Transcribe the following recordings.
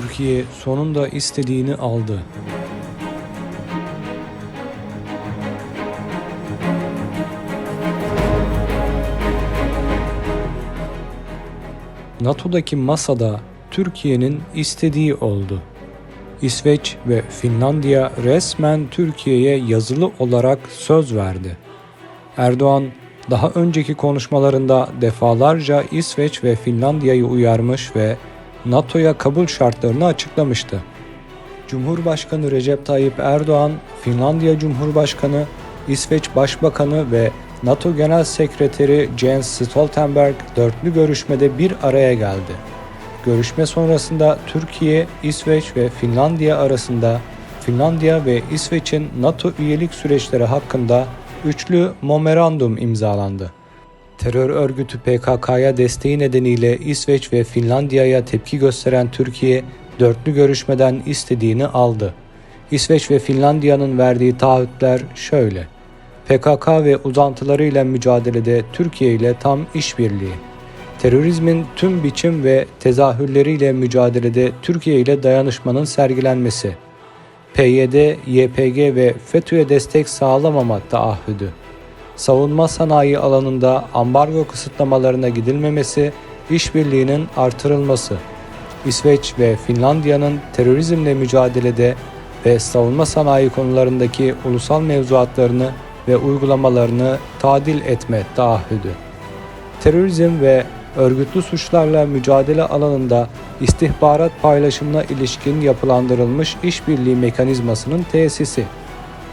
Türkiye sonunda istediğini aldı. NATO'daki masada Türkiye'nin istediği oldu. İsveç ve Finlandiya resmen Türkiye'ye yazılı olarak söz verdi. Erdoğan daha önceki konuşmalarında defalarca İsveç ve Finlandiya'yı uyarmış ve NATO'ya kabul şartlarını açıklamıştı. Cumhurbaşkanı Recep Tayyip Erdoğan, Finlandiya Cumhurbaşkanı, İsveç Başbakanı ve NATO Genel Sekreteri Jens Stoltenberg dörtlü görüşmede bir araya geldi. Görüşme sonrasında Türkiye, İsveç ve Finlandiya arasında Finlandiya ve İsveç'in NATO üyelik süreçleri hakkında üçlü memorandum imzalandı. Terör örgütü PKK'ya desteği nedeniyle İsveç ve Finlandiya'ya tepki gösteren Türkiye, dörtlü görüşmeden istediğini aldı. İsveç ve Finlandiya'nın verdiği taahhütler şöyle. PKK ve uzantılarıyla mücadelede Türkiye ile tam işbirliği. Terörizmin tüm biçim ve tezahürleriyle mücadelede Türkiye ile dayanışmanın sergilenmesi. PYD, YPG ve FETÖ'ye destek sağlamama taahhüdü savunma sanayi alanında ambargo kısıtlamalarına gidilmemesi, işbirliğinin artırılması, İsveç ve Finlandiya'nın terörizmle mücadelede ve savunma sanayi konularındaki ulusal mevzuatlarını ve uygulamalarını tadil etme taahhüdü. Terörizm ve örgütlü suçlarla mücadele alanında istihbarat paylaşımına ilişkin yapılandırılmış işbirliği mekanizmasının tesisi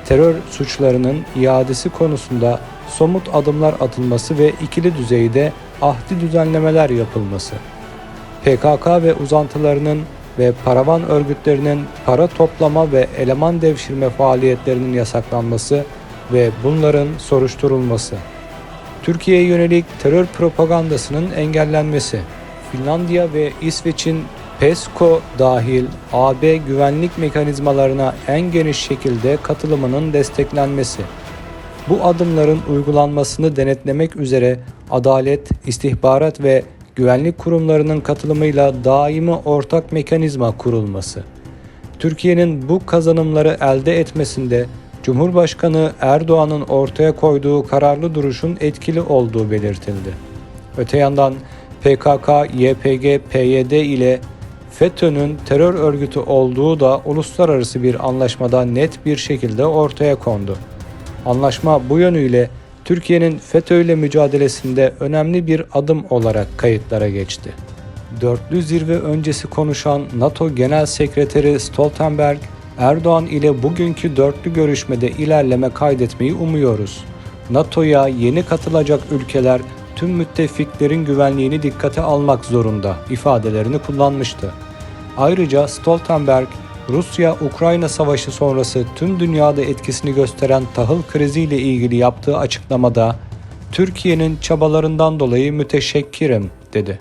terör suçlarının iadesi konusunda somut adımlar atılması ve ikili düzeyde ahdi düzenlemeler yapılması. PKK ve uzantılarının ve paravan örgütlerinin para toplama ve eleman devşirme faaliyetlerinin yasaklanması ve bunların soruşturulması. Türkiye'ye yönelik terör propagandasının engellenmesi. Finlandiya ve İsveç'in PESCO dahil AB güvenlik mekanizmalarına en geniş şekilde katılımının desteklenmesi. Bu adımların uygulanmasını denetlemek üzere adalet, istihbarat ve güvenlik kurumlarının katılımıyla daimi ortak mekanizma kurulması. Türkiye'nin bu kazanımları elde etmesinde Cumhurbaşkanı Erdoğan'ın ortaya koyduğu kararlı duruşun etkili olduğu belirtildi. Öte yandan PKK, YPG, PYD ile FETÖ'nün terör örgütü olduğu da uluslararası bir anlaşmada net bir şekilde ortaya kondu. Anlaşma bu yönüyle Türkiye'nin FETÖ ile mücadelesinde önemli bir adım olarak kayıtlara geçti. Dörtlü zirve öncesi konuşan NATO Genel Sekreteri Stoltenberg, Erdoğan ile bugünkü dörtlü görüşmede ilerleme kaydetmeyi umuyoruz. NATO'ya yeni katılacak ülkeler tüm müttefiklerin güvenliğini dikkate almak zorunda ifadelerini kullanmıştı. Ayrıca Stoltenberg, Rusya-Ukrayna savaşı sonrası tüm dünyada etkisini gösteren tahıl kriziyle ilgili yaptığı açıklamada Türkiye'nin çabalarından dolayı müteşekkirim dedi.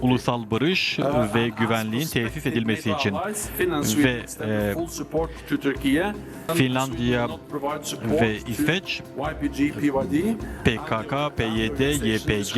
Ulusal barış ve güvenliğin tesis edilmesi için. ve e, Finlandiya ve İsveç PKK, PYD, YPG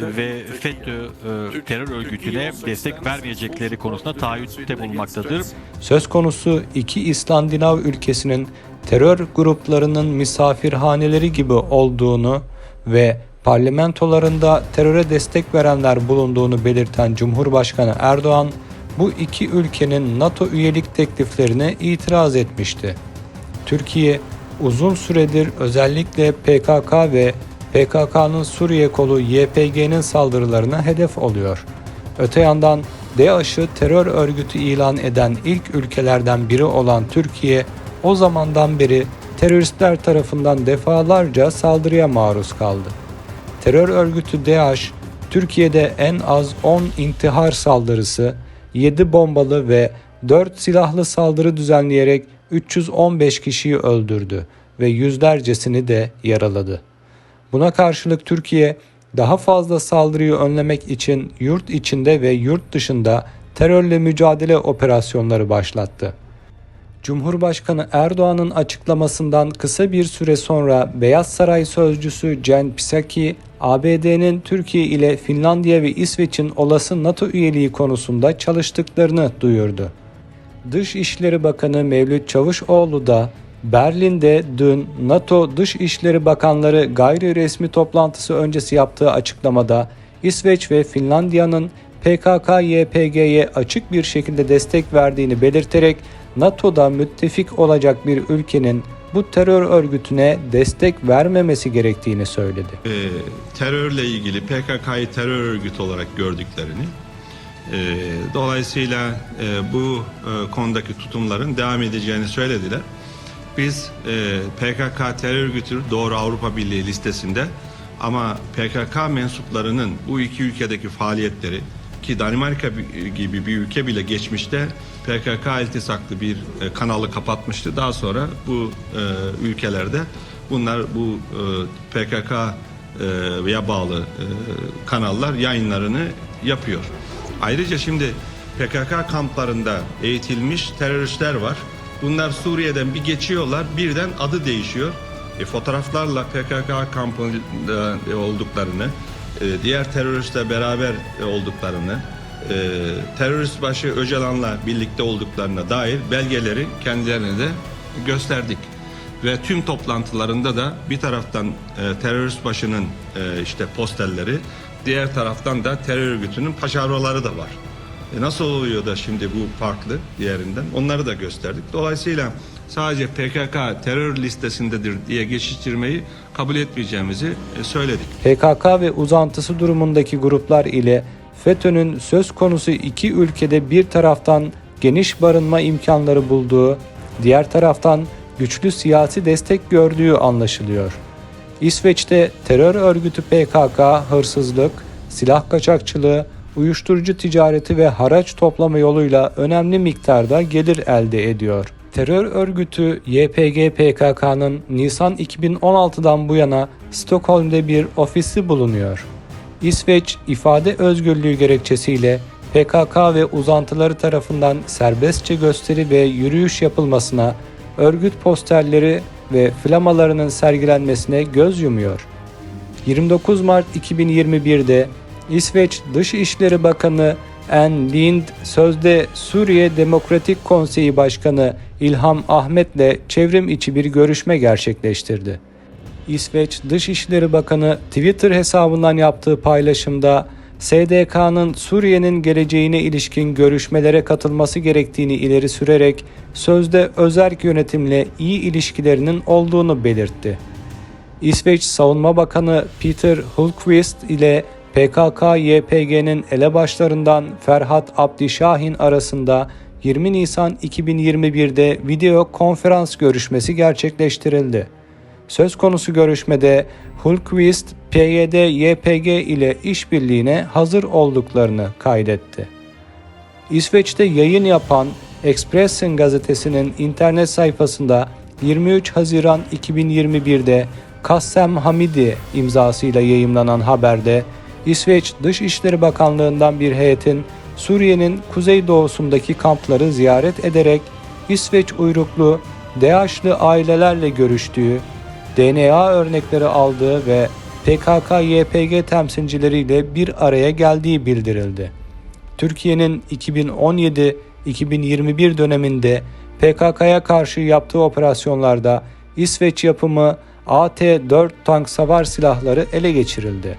ve FETÖ e, terör örgütüne destek vermeyecekleri konusunda taahhütte bulunmaktadır. Söz konusu iki İskandinav ülkesinin terör gruplarının misafirhaneleri gibi olduğunu ve parlamentolarında teröre destek verenler bulunduğunu belirten Cumhurbaşkanı Erdoğan, bu iki ülkenin NATO üyelik tekliflerine itiraz etmişti. Türkiye uzun süredir özellikle PKK ve PKK'nın Suriye kolu YPG'nin saldırılarına hedef oluyor. Öte yandan DAEŞ'ı terör örgütü ilan eden ilk ülkelerden biri olan Türkiye o zamandan beri teröristler tarafından defalarca saldırıya maruz kaldı. Terör örgütü DAEŞ, Türkiye'de en az 10 intihar saldırısı, 7 bombalı ve 4 silahlı saldırı düzenleyerek 315 kişiyi öldürdü ve yüzlercesini de yaraladı. Buna karşılık Türkiye daha fazla saldırıyı önlemek için yurt içinde ve yurt dışında terörle mücadele operasyonları başlattı. Cumhurbaşkanı Erdoğan'ın açıklamasından kısa bir süre sonra Beyaz Saray sözcüsü Jen Psaki, ABD'nin Türkiye ile Finlandiya ve İsveç'in olası NATO üyeliği konusunda çalıştıklarını duyurdu. Dışişleri Bakanı Mevlüt Çavuşoğlu da Berlin'de dün NATO Dışişleri Bakanları gayri resmi toplantısı öncesi yaptığı açıklamada İsveç ve Finlandiya'nın PKK-YPG'ye açık bir şekilde destek verdiğini belirterek NATO'da müttefik olacak bir ülkenin bu terör örgütüne destek vermemesi gerektiğini söyledi. e, terörle ilgili PKK'yı terör örgütü olarak gördüklerini, e, dolayısıyla e, bu e, konudaki tutumların devam edeceğini söylediler. Biz e, PKK terör örgütü doğru Avrupa Birliği listesinde ama PKK mensuplarının bu iki ülkedeki faaliyetleri ki Danimarka bi- gibi bir ülke bile geçmişte PKK iltisaklı bir e, kanalı kapatmıştı. Daha sonra bu e, ülkelerde bunlar bu e, PKK veya bağlı e, kanallar yayınlarını yapıyor. Ayrıca şimdi PKK kamplarında eğitilmiş teröristler var. Bunlar Suriye'den bir geçiyorlar birden adı değişiyor. E, fotoğraflarla PKK kampında e, olduklarını, e, diğer teröristle beraber e, olduklarını, e, terörist başı Öcalan'la birlikte olduklarına dair belgeleri kendilerine de gösterdik. Ve tüm toplantılarında da bir taraftan e, terörist başının e, işte posterleri, diğer taraftan da terör örgütünün paşavraları da var. E nasıl oluyor da şimdi bu farklı diğerinden? Onları da gösterdik. Dolayısıyla sadece PKK terör listesindedir diye geçiştirmeyi kabul etmeyeceğimizi e, söyledik. PKK ve uzantısı durumundaki gruplar ile FETÖ'nün söz konusu iki ülkede bir taraftan geniş barınma imkanları bulduğu, diğer taraftan güçlü siyasi destek gördüğü anlaşılıyor. İsveç'te terör örgütü PKK hırsızlık, silah kaçakçılığı, uyuşturucu ticareti ve haraç toplama yoluyla önemli miktarda gelir elde ediyor. Terör örgütü YPG PKK'nın Nisan 2016'dan bu yana Stockholm'de bir ofisi bulunuyor. İsveç ifade özgürlüğü gerekçesiyle PKK ve uzantıları tarafından serbestçe gösteri ve yürüyüş yapılmasına, örgüt posterleri ve flamalarının sergilenmesine göz yumuyor. 29 Mart 2021'de İsveç Dışişleri Bakanı En Lind sözde Suriye Demokratik Konseyi Başkanı İlham Ahmet'le çevrim içi bir görüşme gerçekleştirdi. İsveç Dışişleri Bakanı Twitter hesabından yaptığı paylaşımda SDK'nın Suriye'nin geleceğine ilişkin görüşmelere katılması gerektiğini ileri sürerek sözde özerk yönetimle iyi ilişkilerinin olduğunu belirtti. İsveç Savunma Bakanı Peter Hultqvist ile PKK-YPG'nin elebaşlarından Ferhat Abdişahin arasında 20 Nisan 2021'de video konferans görüşmesi gerçekleştirildi. Söz konusu görüşmede Hultqvist, PYD-YPG ile işbirliğine hazır olduklarını kaydetti. İsveç'te yayın yapan Expressen gazetesinin internet sayfasında 23 Haziran 2021'de Kassem Hamidi imzasıyla yayımlanan haberde İsveç Dışişleri Bakanlığı'ndan bir heyetin Suriye'nin kuzeydoğusundaki kampları ziyaret ederek İsveç uyruklu DAEŞ'lı ailelerle görüştüğü, DNA örnekleri aldığı ve PKK-YPG temsilcileriyle bir araya geldiği bildirildi. Türkiye'nin 2017-2021 döneminde PKK'ya karşı yaptığı operasyonlarda İsveç yapımı AT-4 tank savar silahları ele geçirildi.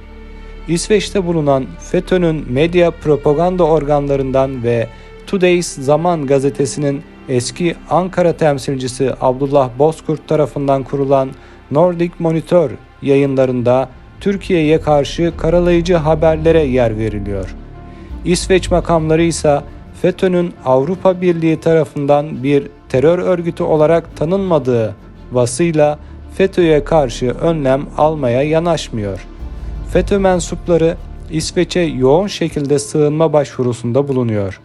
İsveç'te bulunan FETÖ'nün medya propaganda organlarından ve Today's Zaman gazetesinin eski Ankara temsilcisi Abdullah Bozkurt tarafından kurulan Nordic Monitor yayınlarında Türkiye'ye karşı karalayıcı haberlere yer veriliyor. İsveç makamları ise FETÖ'nün Avrupa Birliği tarafından bir terör örgütü olarak tanınmadığı vasıyla FETÖ'ye karşı önlem almaya yanaşmıyor. FETÖ mensupları İsveç'e yoğun şekilde sığınma başvurusunda bulunuyor.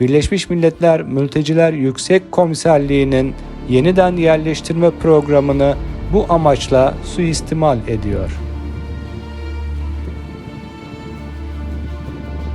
Birleşmiş Milletler Mülteciler Yüksek Komiserliği'nin yeniden yerleştirme programını bu amaçla suistimal ediyor.